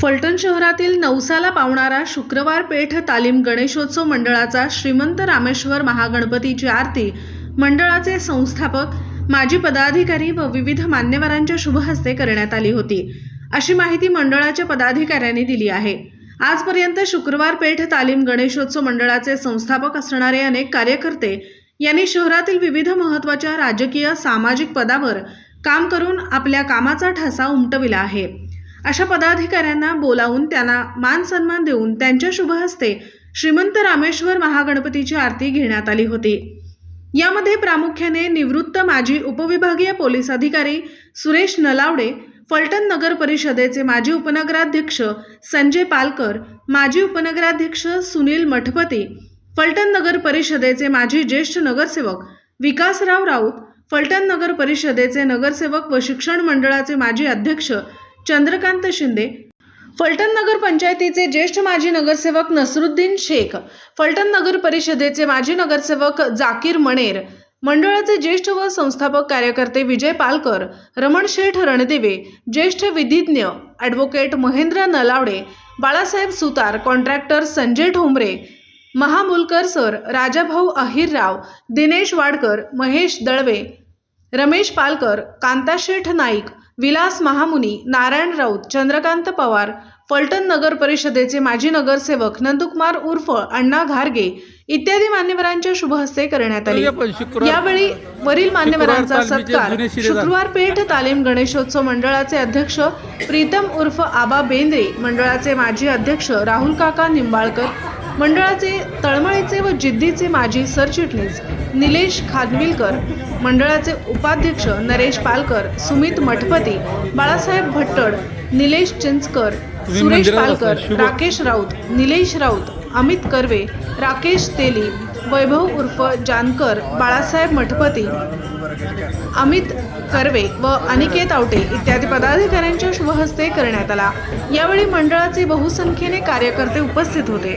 फलटण शहरातील नवसाला पावणारा शुक्रवार पेठ तालीम गणेशोत्सव मंडळाचा श्रीमंत रामेश्वर महागणपतीची आरती मंडळाचे संस्थापक माजी पदाधिकारी व विविध मान्यवरांच्या शुभहस्ते करण्यात आली होती. अशी माहिती मंडळाच्या पदाधिकाऱ्यांनी दिली आहे. आजपर्यंत शुक्रवार पेठ तालीम गणेशोत्सव मंडळाचे संस्थापक असणारे अनेक कार्यकर्ते यांनी शहरातील विविध महत्त्वाच्या राजकीय सामाजिक पदावर काम करून आपल्या कामाचा ठसा उमटविला आहे. अशा पदाधिकाऱ्यांना बोलावून त्यांना मान सन्मान देऊन त्यांच्या शुभहस्ते श्रीमंत रामेश्वर महागणपतीची आरती घेण्यात आली होती. यामध्ये प्रामुख्याने निवृत्त माजी उपविभागीय पोलीस अधिकारी सुरेश नलावडे फलटण नगर परिषदेचे माजी उपनगराध्यक्ष संजय पालकर माजी उपनगराध्यक्ष सुनील मठपती फलटण नगर परिषदेचे माजी ज्येष्ठ नगरसेवक विकासराव राऊत फलटण नगर परिषदेचे नगरसेवक व शिक्षण मंडळाचे माजी अध्यक्ष चंद्रकांत शिंदे फलटण नगर पंचायतीचे ज्येष्ठ माजी नगरसेवक नसरुद्दीन शेख फलटण नगर परिषदेचे माजी नगरसेवक जाकीर मणेर मंडळाचे ज्येष्ठ व संस्थापक कार्यकर्ते विजय पालकर रमण शेठ रणदिवे ज्येष्ठ विधिज्ञ advocate Mahendra Nalawade Balasaheb Sutar contractor Sanjay Thombare Mahamulkar sir Rajabhau Ahirrao Dinesh Wadkar Mahesh Dalvi Ramesh Palkar Kantasheth Naik Vilas Mahamuni Narayan Raut Chandrakant Pawar Phaltan नगर परिषदेचे माजी नगरसेवक नंदकुमार उर्फ अण्णा घारगे इत्यादी मान्यवरांच्या शुभहस्ते करण्यात आली यावेळी वरील मान्यवरांचा सत्कार. शुक्रवार पेठ तालीम गणेशोत्सव मंडळाचे अध्यक्ष प्रीतम उर्फ आबा बेंद्रे मंडळाचे माजी अध्यक्ष राहुल काका निंबाळकर मंडळाचे तळमळीचे व जिद्दीचे माजी सरचिटणीस निलेश खानविलकर मंडळाचे उपाध्यक्ष नरेश पालकर सुमित मठपती बाळासाहेब भट्टड निलेश चिंचकर सुरेश पालकर राकेश राऊत निलेश राऊत अमित कर्वे राकेश तेली वैभव उर्फ जानकर बाळासाहेब मठपती अमित कर्वे व अनिकेत आवटे इत्यादी पदाधिकाऱ्यांच्या शुभहस्ते करण्यात आला. यावेळी मंडळाचे बहुसंख्येने कार्यकर्ते उपस्थित होते.